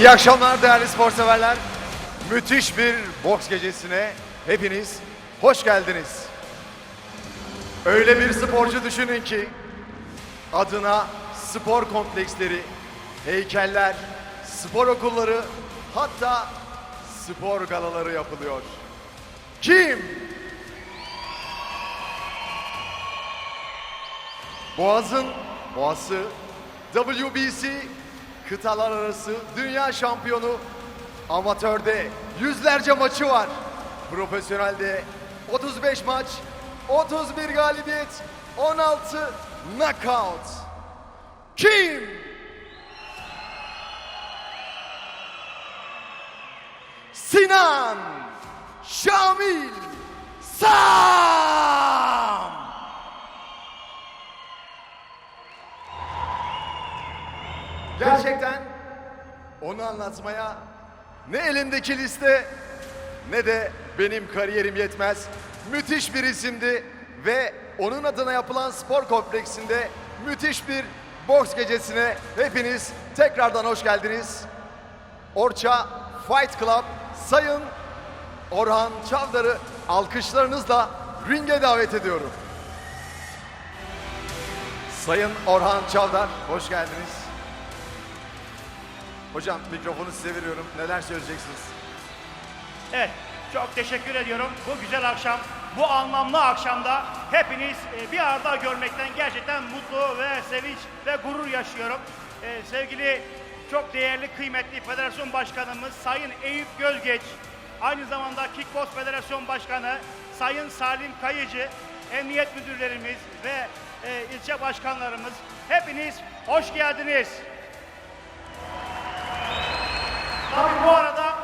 İyi akşamlar değerli spor severler. Müthiş bir boks gecesine hepiniz hoş geldiniz. Öyle bir sporcu düşünün ki adına spor kompleksleri, heykeller, spor okulları hatta spor galaları yapılıyor. Kim? Boğaz'ın Boğaz'ı WBC kıtalar arası dünya şampiyonu amatörde yüzlerce maçı var. Profesyonelde 35 maç, 31 galibiyet, 16 knockout. Kim? Sinan Şamil Sam! Gerçekten onu anlatmaya ne elimdeki liste ne de benim kariyerim yetmez. Müthiş bir isimdi ve onun adına yapılan spor kompleksinde müthiş bir boks gecesine hepiniz tekrardan hoş geldiniz. Orça Fight Club Sayın Orhan Çavdar'ı alkışlarınızla ringe davet ediyorum. Sayın Orhan Çavdar, hoş geldiniz. Hocam mikrofonu size veriyorum. Neler söyleyeceksiniz? Evet, çok teşekkür ediyorum. Bu güzel akşam, bu anlamlı akşamda hepiniz e, bir arada görmekten gerçekten mutlu ve sevinç ve gurur yaşıyorum. E, sevgili çok değerli, kıymetli Federasyon Başkanımız Sayın Eyüp Gölgeç, aynı zamanda Kickbox Federasyon Başkanı Sayın Salim Kayıcı, emniyet müdürlerimiz ve e, ilçe başkanlarımız hepiniz hoş geldiniz. Tabii bu arada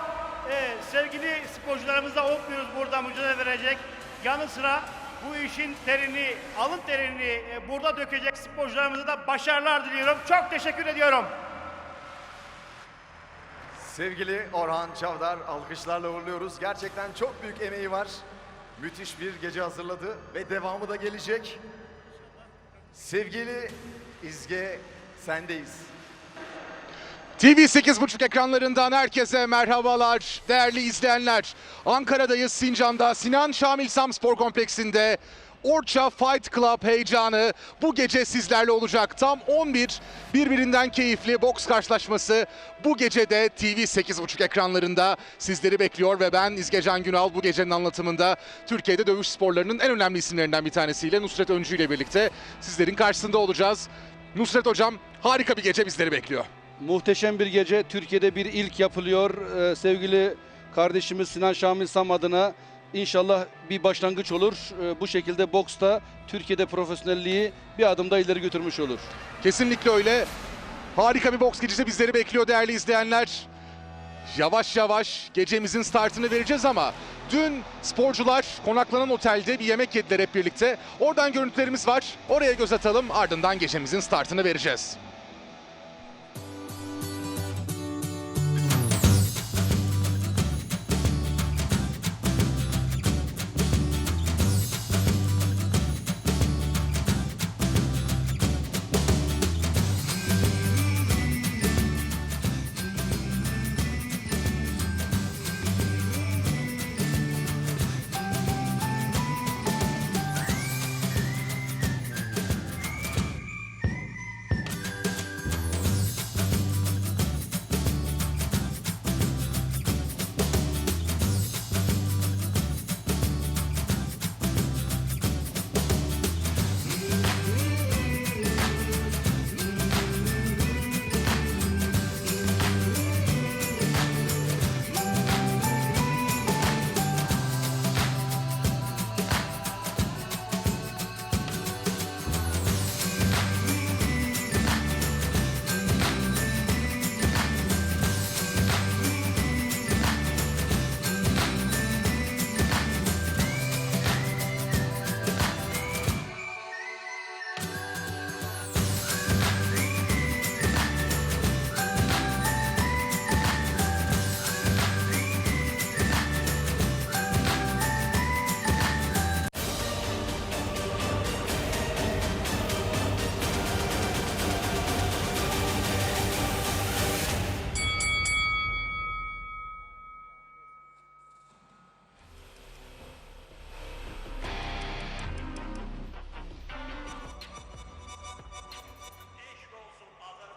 e, sevgili sporcularımızla unutmuyoruz burada mücadele verecek. Yanı sıra bu işin terini, alın terini e, burada dökecek sporcularımıza da başarılar diliyorum. Çok teşekkür ediyorum. Sevgili Orhan Çavdar alkışlarla uğurluyoruz. Gerçekten çok büyük emeği var. Müthiş bir gece hazırladı ve devamı da gelecek. Sevgili İzge sendeyiz. TV 8.5 ekranlarından herkese merhabalar değerli izleyenler. Ankara'dayız Sincan'da Sinan Şamil Sam Spor Kompleksi'nde Orça Fight Club heyecanı bu gece sizlerle olacak. Tam 11 birbirinden keyifli boks karşılaşması bu gece de TV 8.5 ekranlarında sizleri bekliyor ve ben İzgecan Günal bu gecenin anlatımında Türkiye'de dövüş sporlarının en önemli isimlerinden bir tanesiyle Nusret Öncü ile birlikte sizlerin karşısında olacağız. Nusret Hocam harika bir gece bizleri bekliyor. Muhteşem bir gece. Türkiye'de bir ilk yapılıyor. Ee, sevgili kardeşimiz Sinan Şamil Sam adına inşallah bir başlangıç olur. Ee, bu şekilde boksta Türkiye'de profesyonelliği bir adım da ileri götürmüş olur. Kesinlikle öyle. Harika bir boks gecesi bizleri bekliyor değerli izleyenler. Yavaş yavaş gecemizin startını vereceğiz ama dün sporcular konaklanan otelde bir yemek yediler hep birlikte. Oradan görüntülerimiz var. Oraya göz atalım ardından gecemizin startını vereceğiz.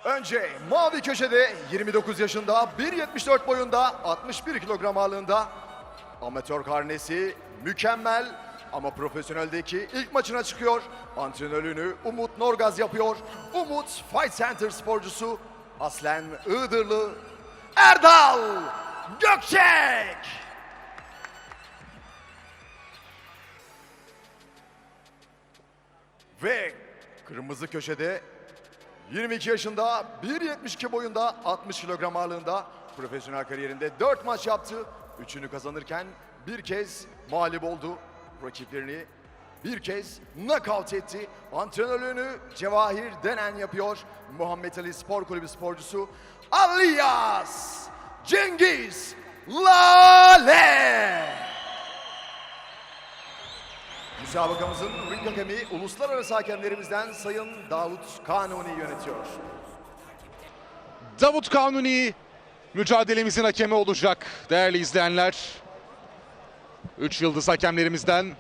Önce mavi köşede 29 yaşında 1.74 boyunda 61 kilogram ağırlığında amatör karnesi mükemmel ama profesyoneldeki ilk maçına çıkıyor. Antrenörlüğünü Umut Norgaz yapıyor. Umut Fight Center sporcusu aslen Iğdırlı Erdal Gökçek. Ve kırmızı köşede 22 yaşında, 1.72 boyunda, 60 kilogram ağırlığında profesyonel kariyerinde 4 maç yaptı. Üçünü kazanırken bir kez mağlup oldu. Rakiplerini bir kez knockout etti. Antrenörlüğünü Cevahir Denen yapıyor. Muhammed Ali Spor Kulübü sporcusu Alias Cengiz Lale. Müsabakamızın ring hakemi uluslararası hakemlerimizden Sayın Davut Kanuni yönetiyor. Davut Kanuni mücadelemizin hakemi olacak değerli izleyenler. 3 yıldız hakemlerimizden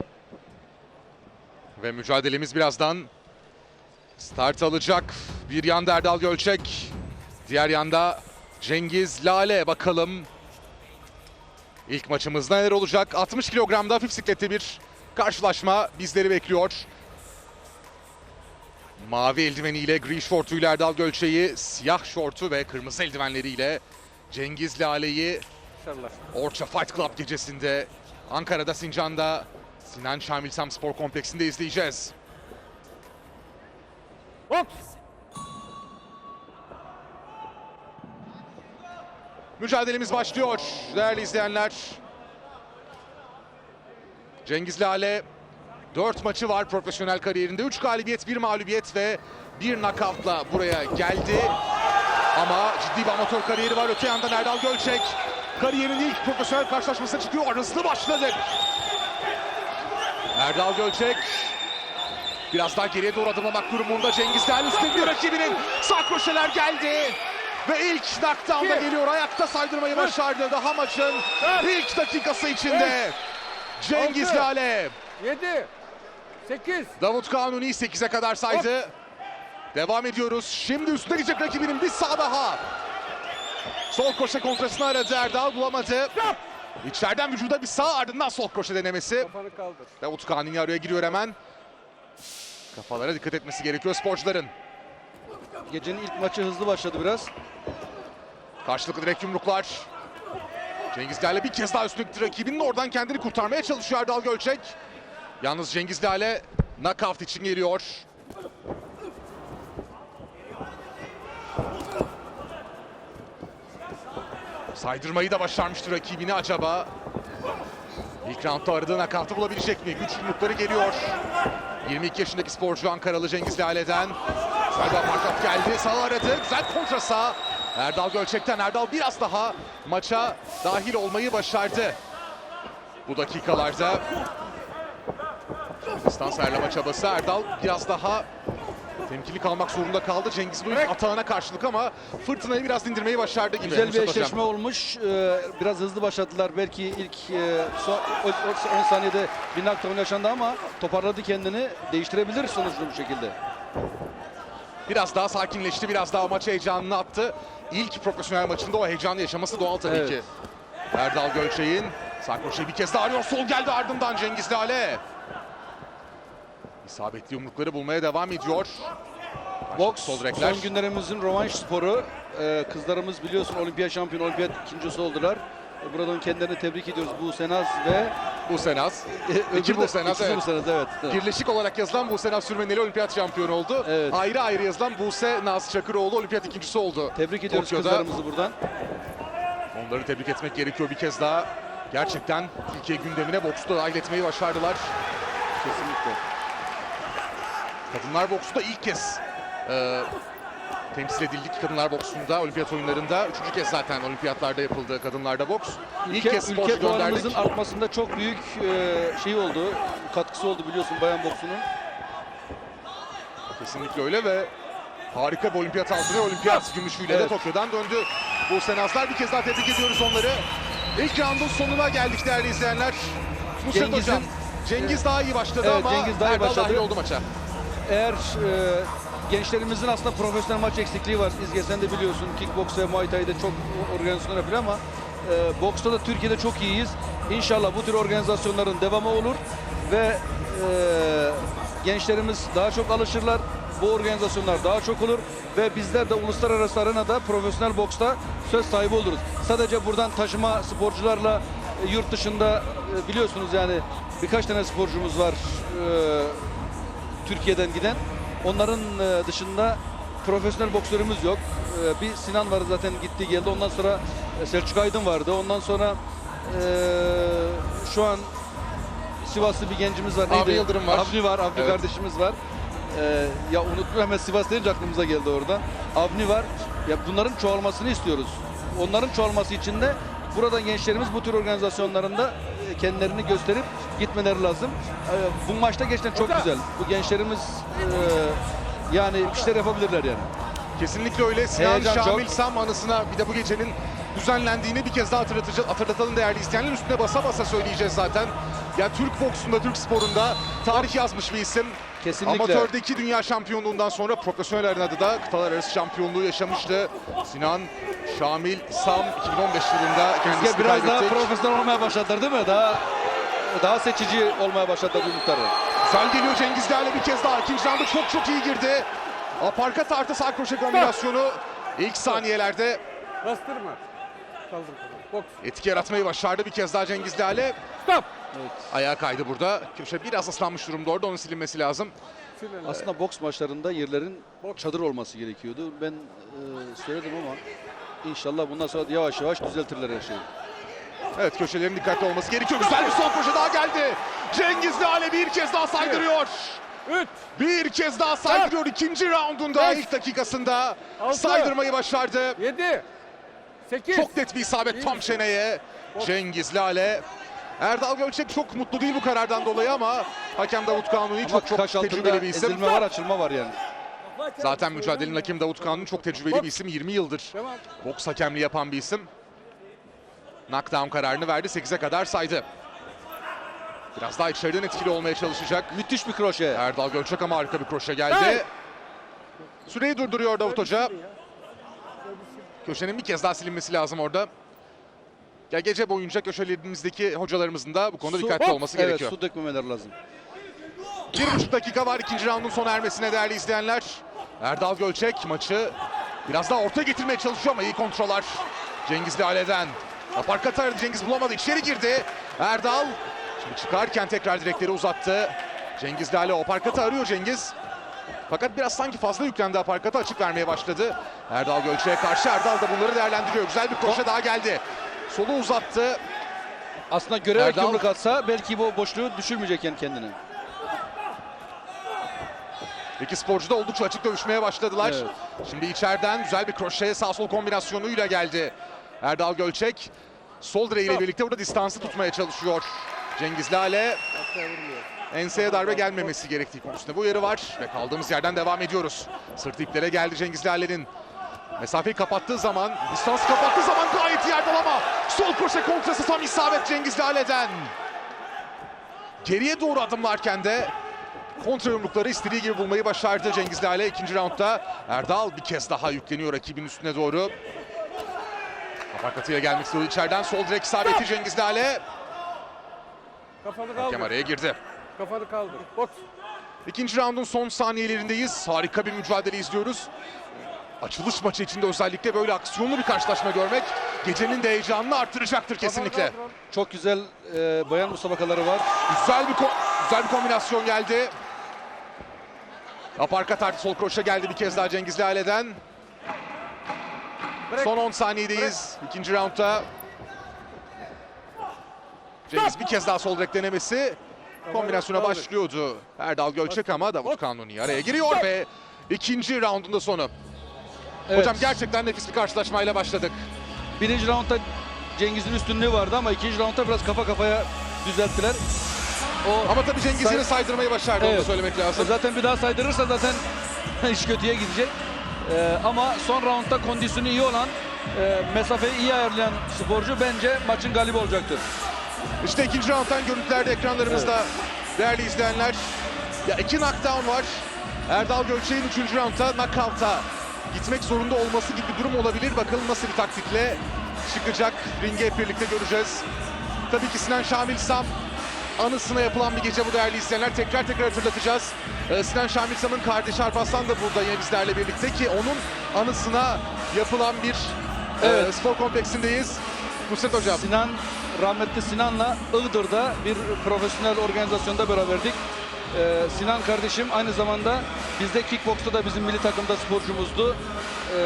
ve mücadelemiz birazdan start alacak. Bir yanda Erdal Gölçek, diğer yanda Cengiz Lale bakalım. İlk maçımız neler olacak? 60 kilogramda hafif siklette bir karşılaşma bizleri bekliyor. Mavi eldiveniyle gri şortuyla Erdal Gölçe'yi, siyah şortu ve kırmızı eldivenleriyle Cengiz Lale'yi Orça Fight Club gecesinde Ankara'da Sincan'da Sinan Şamil Sam Spor Kompleksinde izleyeceğiz. Mücadelemiz başlıyor değerli izleyenler. Cengiz Lale 4 maçı var profesyonel kariyerinde. 3 galibiyet, 1 mağlubiyet ve 1 knockoutla buraya geldi. Ama ciddi bir amatör kariyeri var. Öte yandan Erdal Gölçek kariyerinin ilk profesyonel karşılaşmasına çıkıyor. Hızlı başladı. Erdal Gölçek biraz daha geriye doğru adımlamak durumunda. Cengiz Lale üstteki rakibinin sağ köşeler geldi. Ve ilk knockdown'da geliyor. Ayakta saydırmayı başardı. Daha maçın ilk dakikası içinde. Cengiz Altı. Lale. 7 8 Davut Kanuni 8'e kadar saydı. Devam ediyoruz. Şimdi üstüne gidecek rakibinin bir sağ daha. Sol koşa kontrasını aradı Erdal bulamadı. İçeriden vücuda bir sağ ardından sol koşa denemesi. kafanı kaldır. Davut Kanuni araya giriyor hemen. Kafalara dikkat etmesi gerekiyor sporcuların. Gecenin ilk maçı hızlı başladı biraz. Karşılıklı direkt yumruklar. Cengiz Lale bir kez daha gitti rakibinin oradan kendini kurtarmaya çalışıyor Erdal Gölçek. Yalnız Cengiz Lale knockout için geliyor. Saydırmayı da başarmıştı rakibini acaba. İlk roundda aradığı knockout'u bulabilecek mi? Güç yumrukları geliyor. 22 yaşındaki sporcu Ankaralı Cengiz Lale'den. Serdar Markat geldi. Sağ aradı. Güzel kontra sağ. Erdal Gölçek'ten. Erdal biraz daha maça dahil olmayı başardı. Bu dakikalarda. Distans ayarlama çabası. Erdal biraz daha temkinli kalmak zorunda kaldı. Cengiz bu ilk atağına karşılık ama fırtınayı biraz dindirmeyi başardı gibi. Güzel bir eşleşme olmuş. Ee, biraz hızlı başladılar. Belki ilk e, son, o- o- 10 saniyede bir knockdown yaşandı ama toparladı kendini. Değiştirebilir sonuçta bu şekilde. Biraz daha sakinleşti, biraz daha maç heyecanını attı. İlk profesyonel maçında o heyecanı yaşaması doğal tabii Evet. ki. Erdal Gölçek'in Sarkoş'u bir kez daha arıyor. Sol geldi ardından Cengiz Lale. İsabetli yumrukları bulmaya devam ediyor. Boks sol direkler. son günlerimizin rövanş sporu. Ee, kızlarımız biliyorsun olimpiyat şampiyonu, olimpiyat ikincisi oldular. Buradan kendilerini tebrik ediyoruz. Bu Senaz ve Bu Senaz. e, İki Busenaz, evet. Busenaz, evet. evet. Birleşik olarak yazılan Buse Naz Sürmeneli olimpiyat şampiyonu oldu. Evet. Ayrı ayrı yazılan Buse Naz Çakıroğlu olimpiyat ikincisi oldu. Tebrik ediyoruz Tokyo'da. kızlarımızı buradan. Onları tebrik etmek gerekiyor bir kez daha. Gerçekten Türkiye gündemine boksu da dahil etmeyi başardılar. Kesinlikle. Kadınlar boksu da ilk kez e, temsil edildik kadınlar boksunda, olimpiyat oyunlarında. Üçüncü kez zaten olimpiyatlarda yapıldı kadınlarda boks. İlk Ülke, kez sporcu ülke gönderdik. artmasında çok büyük e, şey oldu. Katkısı oldu biliyorsun bayan boksunun. Kesinlikle öyle ve harika bir olimpiyat altını olimpiyat gümüşüyle de Evet. Tokyo'dan döndü. Bu senazlar bir kez daha tebrik ediyoruz onları. İlk roundun sonuna geldik değerli izleyenler. Nusret Hocam, Cengiz daha iyi başladı Evet, ama Cengiz daha iyi başladı. dahil oldu maça. eğer e, gençlerimizin aslında profesyonel maç eksikliği var. İzge sen de biliyorsun kickbox ve muay thai'de çok organizasyon yapıyor ama e, boksta da Türkiye'de çok iyiyiz. İnşallah bu tür organizasyonların devamı olur ve e, gençlerimiz daha çok alışırlar. Bu organizasyonlar daha çok olur ve bizler de uluslararası arenada profesyonel boksta söz sahibi oluruz. Sadece buradan taşıma sporcularla e, yurt dışında e, biliyorsunuz yani birkaç tane sporcumuz var e, Türkiye'den giden. Onların e, dışında profesyonel boksörümüz yok. E, Bir Sinan var zaten gitti geldi. Ondan sonra e, Selçuk Aydın vardı. Ondan sonra şu an Sivaslı bir gencimiz var. Avni Yıldırım var. Avni var. Avni Evet. kardeşimiz var. Ya unuttum hemen Sivas deyince aklımıza geldi orada. Avni var. Ya bunların çoğalmasını istiyoruz. Onların çoğalması için de buradan gençlerimiz bu tür organizasyonlarında kendilerini gösterip gitmeleri lazım. E, Bu maçta gerçekten çok güzel. Bu gençlerimiz e, yani bir şeyler yapabilirler yani. Kesinlikle öyle. Sinan Heyecan Şamil çok. Sam anısına bir de bu gecenin düzenlendiğini bir kez daha hatırlatıcı, hatırlatalım değerli izleyenler. Üstüne basa basa söyleyeceğiz zaten. Ya Türk boksunda, Türk sporunda tarih yazmış bir isim. Kesinlikle. Amatördeki dünya şampiyonluğundan sonra profesyonel arenada da kıtalar arası şampiyonluğu yaşamıştı. Sinan Şamil Sam 2015 yılında kendisini biraz daha kaybettik. profesyonel olmaya başladılar değil mi? Daha daha seçici olmaya başladılar bu yumrukları. Güzel geliyor Cengiz Değerli bir kez daha. İkinci rounda çok çok iyi girdi. Aparkat artı sağ kroşe kombinasyonu ilk saniyelerde Bastırma. Kaldır. Etki yaratmayı başardı bir kez daha Cengiz Lale. Stop. Ayağa kaydı burada. Köşe biraz ıslanmış durumda orada onun silinmesi lazım. Aslında boks maçlarında yerlerin çadır olması gerekiyordu. Ben e, söyledim ama inşallah bundan sonra yavaş yavaş düzeltirler her şeyi. Evet köşelerin dikkatli olması gerekiyor. Güzel bir sol köşe daha geldi. Cengiz Lale bir kez daha saydırıyor. 3. Bir kez daha saydırıyor ikinci raundunda Beş. ilk dakikasında Altı. saydırmayı başardı. 7. 8. Çok net bir isabet tam çeneye. Cengiz Lale. Erdal Gölçek çok mutlu değil bu karardan dolayı ama hakem Davut Kanuni çok çok tecrübeli bir isim. ezilme var, açılma var yani. Zaten mücadelenin hakemi Davut Kanuni çok tecrübeli bir isim. 20 yıldır boks hakemliği yapan bir isim. Knockdown kararını verdi. 8'e kadar saydı. Biraz daha içeriden etkili olmaya çalışacak. Müthiş bir kroşe. Erdal Gölçek ama harika bir kroşe geldi. Süreyi durduruyor Davut Hoca. Köşenin bir kez daha silinmesi lazım orada. Ya gece boyunca köşelerimizdeki hocalarımızın da bu konuda Su- dikkatli olması evet, gerekiyor. su dökmemeleri lazım. Bir buçuk dakika var ikinci raundun sona ermesine değerli izleyenler. Erdal Gölçek maçı biraz daha orta getirmeye çalışıyor ama iyi kontroller. Cengiz Lale'den. Aparkat aradı Cengiz bulamadı içeri girdi. Erdal şimdi çıkarken tekrar direkleri uzattı. Cengiz Lale aparkatı arıyor Cengiz. Fakat biraz sanki fazla yüklendi aparkatı açık vermeye başladı. Erdal Gölçek'e karşı Erdal da bunları değerlendiriyor. Güzel bir koşu daha geldi. Solu uzattı. Aslında görerek Erdal- yumruk atsa belki bu boşluğu düşürmeyecek yani kendini. İki sporcu da oldukça açık dövüşmeye başladılar. Evet. Şimdi içeriden güzel bir kroşe sağ sol kombinasyonuyla geldi. Erdal Gölçek sol direğiyle birlikte burada distansı tutmaya çalışıyor. Cengiz Lale enseye darbe gelmemesi gerektiği konusunda bu uyarı var ve kaldığımız yerden devam ediyoruz. Sırt iplere geldi Cengiz Lale'nin. Mesafeyi kapattığı zaman, distansı kapattığı zaman gayet iyi ama sol kroşe kontrası tam isabet Cengiz Lale'den. Geriye doğru adımlarken de kontra yumrukları istediği gibi bulmayı başardı Cengiz Lale ikinci raundda. Erdal bir kez daha yükleniyor rakibin üstüne doğru. Aparkatıyla gelmek istiyor içeriden. Sol direk isabeti Cengiz Lale. Hakem araya girdi. Kafanı kaldır. Boks. İkinci raundun son saniyelerindeyiz. Harika bir mücadele izliyoruz. Açılış maçı içinde özellikle böyle aksiyonlu bir karşılaşma görmek gecenin de heyecanını arttıracaktır kesinlikle. Çok güzel e, bayan musabakaları var. Güzel bir güzel bir kombinasyon geldi. Aparkat artı sol kroşe geldi bir kez daha Cengiz Lale'den. Son 10 saniyedeyiz. ikinci roundda. Cengiz bir kez daha sol direk denemesi. Kombinasyona başlıyordu. Erdal Gölçek ama Davut Kanuni araya giriyor ve ikinci roundun da sonu. Evet. Hocam gerçekten nefis bir karşılaşmayla başladık. Birinci roundda Cengiz'in üstünlüğü vardı ama ikinci roundda biraz kafa kafaya düzelttiler. O Ama tabii Cengiz Say- saydırmayı başardı onu da Evet. söylemek lazım. zaten bir daha saydırırsa zaten iş kötüye gidecek. E, ama son roundda kondisyonu iyi olan, e, mesafeyi iyi ayarlayan sporcu bence maçın galibi olacaktır. İşte ikinci rounddan görüntülerde ekranlarımızda değerli izleyenler. Ya iki knockdown var. Erdal Gölçek'in 3. roundda knockout'a gitmek zorunda olması gibi bir durum olabilir. Bakalım nasıl bir taktikle çıkacak. Ringe hep birlikte göreceğiz. Tabii ki Sinan Şamil Sam anısına yapılan bir gece bu değerli izleyenler. Tekrar tekrar hatırlatacağız. Ee, Sinan Şamil Sam'ın kardeşi Arpaslan da burada yine bizlerle birlikte ki onun anısına yapılan bir e, Evet. spor kompleksindeyiz. Nusret Hocam. Sinan, rahmetli Sinan'la Iğdır'da bir profesyonel organizasyonda beraberdik. Ee, Sinan kardeşim aynı zamanda bizde kickboksta da bizim milli takımda sporcumuzdu. Ee,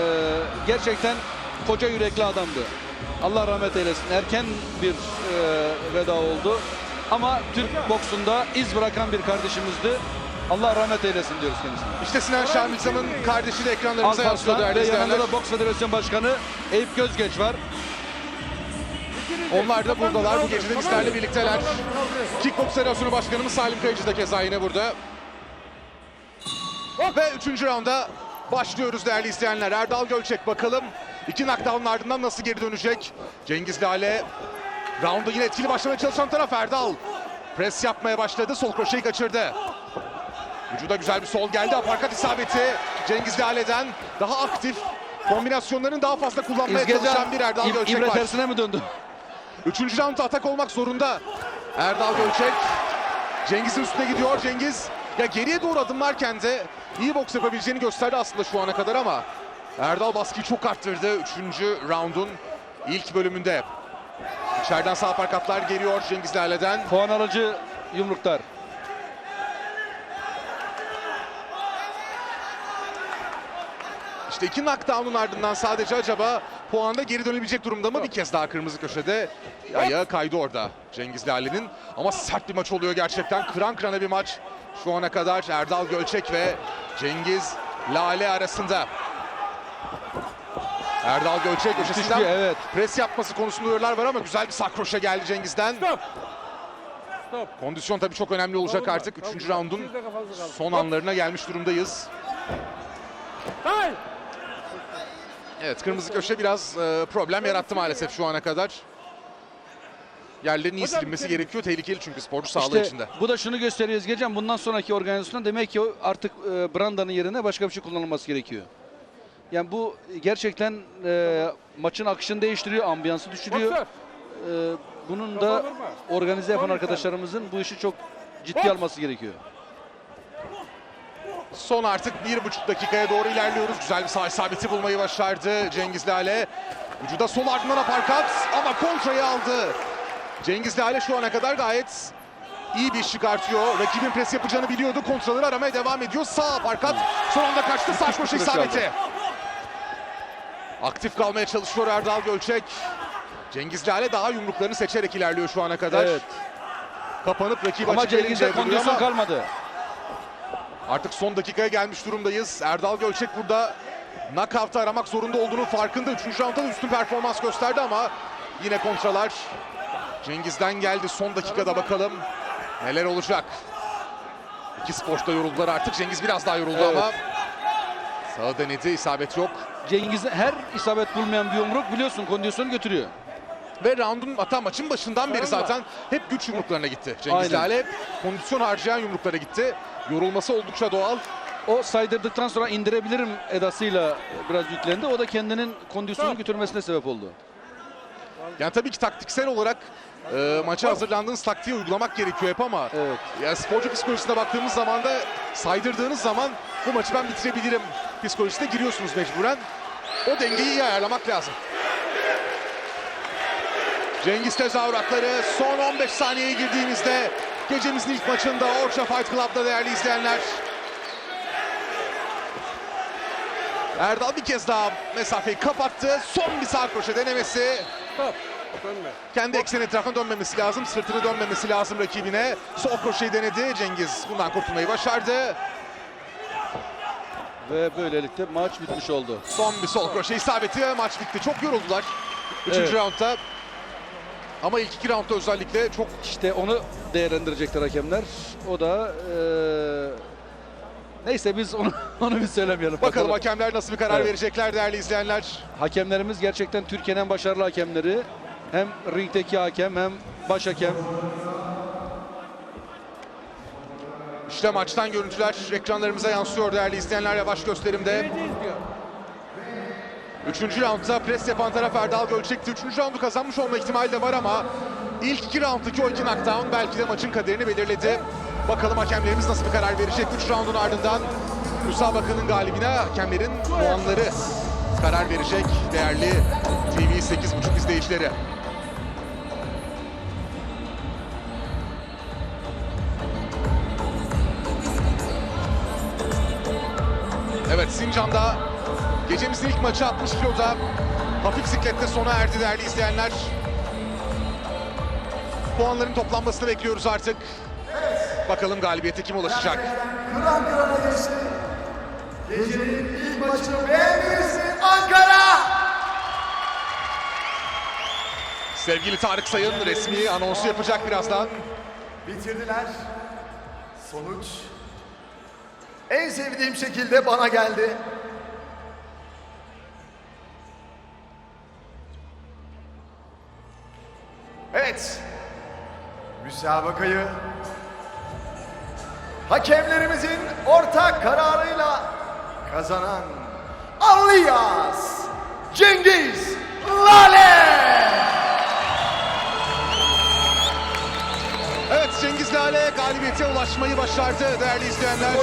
gerçekten koca yürekli adamdı. Allah rahmet eylesin. Erken bir e, veda oldu. Ama Türk boksunda iz bırakan bir kardeşimizdi. Allah rahmet eylesin diyoruz kendisine. İşte Sinan Şamil Sam'ın kardeşi de ekranlarımıza yansıyor değerli ve yanında izleyenler. da Boks Federasyonu Başkanı Eyüp Gözgeç var. Onlar da buradalar. Bu gece de bizlerle birlikteler. Kickbox Federasyonu Başkanımız Salim Kayıcı da keza yine burada. Ve 3. rounda başlıyoruz değerli izleyenler. Erdal Gölçek bakalım. iki knockdown'un ardından nasıl geri dönecek? Cengiz Lale rounda yine etkili başlamaya çalışan taraf Erdal. Pres yapmaya başladı. Sol kroşeyi kaçırdı. Vücuda güzel bir sol geldi. Aparkat isabeti Cengiz Lale'den daha aktif. Kombinasyonların daha fazla kullanmaya çalışan bir Erdal İb- Gölçek İbre var. tersine mi döndü? Üçüncü round atak olmak zorunda. Erdal Gölçek. Cengiz'in üstüne gidiyor. Cengiz ya geriye doğru adımlarken de iyi boks yapabileceğini gösterdi aslında şu ana kadar ama Erdal baskıyı çok arttırdı. Üçüncü roundun ilk bölümünde. İçeriden sağ parkatlar geliyor Cengiz Lale'den. Puan alıcı yumruklar. İşte iki knockdown'un ardından sadece acaba puanda geri dönebilecek durumda mı? Bir kez daha kırmızı köşede ayağı kaydı orada Cengiz Lale'nin. Ama sert bir maç oluyor gerçekten. Kıran kırana bir maç şu ana kadar Erdal Gölçek ve Cengiz Lale arasında. Erdal Gölçek köşesinden evet. pres yapması konusunda uyarılar var ama güzel bir sakroşa geldi Cengiz'den. Stop. Stop. Kondisyon tabii çok önemli olacak artık. Üçüncü roundun son anlarına gelmiş durumdayız. Hayır. Evet kırmızı köşe biraz e, problem yarattı maalesef şu ana kadar. Yerlerin iyi silinmesi gerekiyor. Tehlikeli çünkü sporcu sağlığı İşte içinde. bu da şunu gösteriyor Ezgecan. Bundan sonraki organizasyonda demek ki o artık e, Branda'nın yerine başka bir şey kullanılması gerekiyor. Yani bu gerçekten e, maçın akışını değiştiriyor, ambiyansı düşürüyor. E, bunun da organize yapan arkadaşlarımızın bu işi çok ciddi alması gerekiyor. Son artık bir buçuk dakikaya doğru ilerliyoruz. Güzel bir sağ isabeti bulmayı başardı Cengiz Lale. Vücuda sol ardından aparkat ama kontrayı aldı. Cengiz Lale şu ana kadar gayet iyi bir iş çıkartıyor. Rakibin pres yapacağını biliyordu. Kontraları aramaya devam ediyor. Sağ aparkat son anda kaçtı. Kuruş isabeti. Aktif kalmaya çalışıyor Erdal Gölçek. Cengiz Lale daha yumruklarını seçerek ilerliyor şu ana kadar. Evet. Kapanıp rakip Ama Cengiz'de kondisyon kalmadı. Artık son dakikaya gelmiş durumdayız. Erdal Gölçek burada knockout'ı aramak zorunda olduğunun farkında. Üçüncü roundda da üstün performans gösterdi ama yine kontralar Cengiz'den geldi. Son dakikada bakalım neler olacak. İki sporcu da yoruldular artık. Cengiz biraz daha yoruldu Evet. ama sağa denedi. isabet yok. Cengiz'e her isabet bulmayan bir yumruk biliyorsun kondisyonu götürüyor. Ve roundun hatta maçın başından beri zaten hep güç yumruklarına gitti. Cengiz Aynen. Lale kondisyon harcayan yumruklara gitti. Yorulması oldukça doğal. O saydırdıktan sonra indirebilirim edasıyla biraz yüklendi. O da kendinin kondisyonunu Tamam. götürmesine sebep oldu. Yani tabii ki taktiksel olarak e, maça hazırlandığınız taktiği uygulamak gerekiyor hep ama Evet. ya sporcu psikolojisine baktığımız zaman da saydırdığınız zaman bu maçı ben bitirebilirim psikolojisine giriyorsunuz mecburen. O dengeyi iyi ayarlamak lazım. Cengiz tezahüratları son 15 saniyeye girdiğimizde gecemizin ilk maçında Orça Fight Club'da değerli izleyenler. Erdal bir kez daha mesafeyi kapattı. Son bir sağ kroşe denemesi. Dönme. Kendi ekseni etrafına dönmemesi lazım. Sırtını dönmemesi lazım rakibine. Sol kroşeyi denedi. Cengiz bundan kurtulmayı başardı. Ve böylelikle maç bitmiş oldu. Son bir sol kroşe isabeti maç bitti. Çok yoruldular. Üçüncü Evet. roundda. Ama ilk iki roundda özellikle çok İşte onu değerlendirecekler hakemler. O da eee, neyse biz onu onu bir söylemeyelim. bakalım hakemler nasıl bir karar Evet. verecekler değerli izleyenler. Hakemlerimiz gerçekten Türkiye'nin en başarılı hakemleri. Hem ringdeki hakem hem baş hakem. İşte maçtan görüntüler ekranlarımıza yansıyor değerli izleyenler yavaş gösterimde. Üçüncü roundda pres yapan taraf Erdal Gölçek'ti. Üçüncü roundu kazanmış olma ihtimali de var ama ilk iki rounddaki o iki knockdown belki de maçın kaderini belirledi. Bakalım hakemlerimiz nasıl bir karar verecek. Üç roundun ardından müsabakanın galibine hakemlerin puanları karar verecek değerli TV 8.5 izleyicileri. Evet Sincan'da gecemizin ilk maçı 60 kiloda hafif siklette sona erdi değerli izleyenler. Puanların toplanmasını bekliyoruz artık. Bakalım galibiyete kim ulaşacak? Kıran kırana geçti. Gecenin ilk maçı beğenirsin Ankara. Sevgili Tarık Sayın resmi anonsu yapacak birazdan. Bitirdiler. Sonuç en sevdiğim şekilde bana geldi. Müsabakayı hakemlerimizin ortak kararıyla kazanan Aliyas Cengiz Lale. Evet Cengiz Lale galibiyete ulaşmayı başardı değerli izleyenler.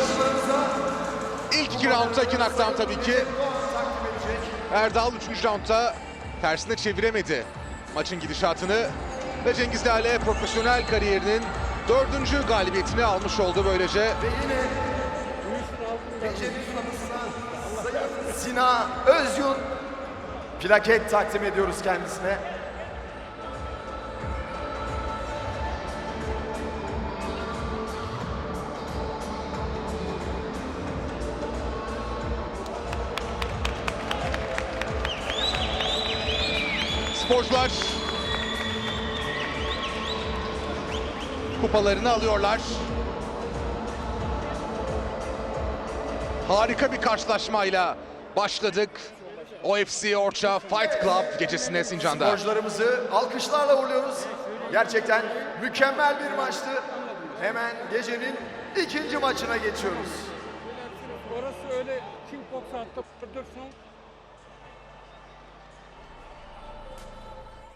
İlk iki roundda iki knockdown tabii ki. Erdal 3. roundda tersine çeviremedi maçın gidişatını. Ve Cengiz Lale profesyonel kariyerinin dördüncü galibiyetini almış oldu böylece. Ve yine Sina Özyun plaket takdim ediyoruz kendisine. Sporcular kupalarını alıyorlar. Harika bir karşılaşmayla başladık. OFC Orça Fight Club gecesine Sincan'da. Sporcularımızı alkışlarla uğurluyoruz. Gerçekten mükemmel bir maçtı. Hemen gecenin ikinci maçına geçiyoruz. Orası öyle kickbox attı. Dursun.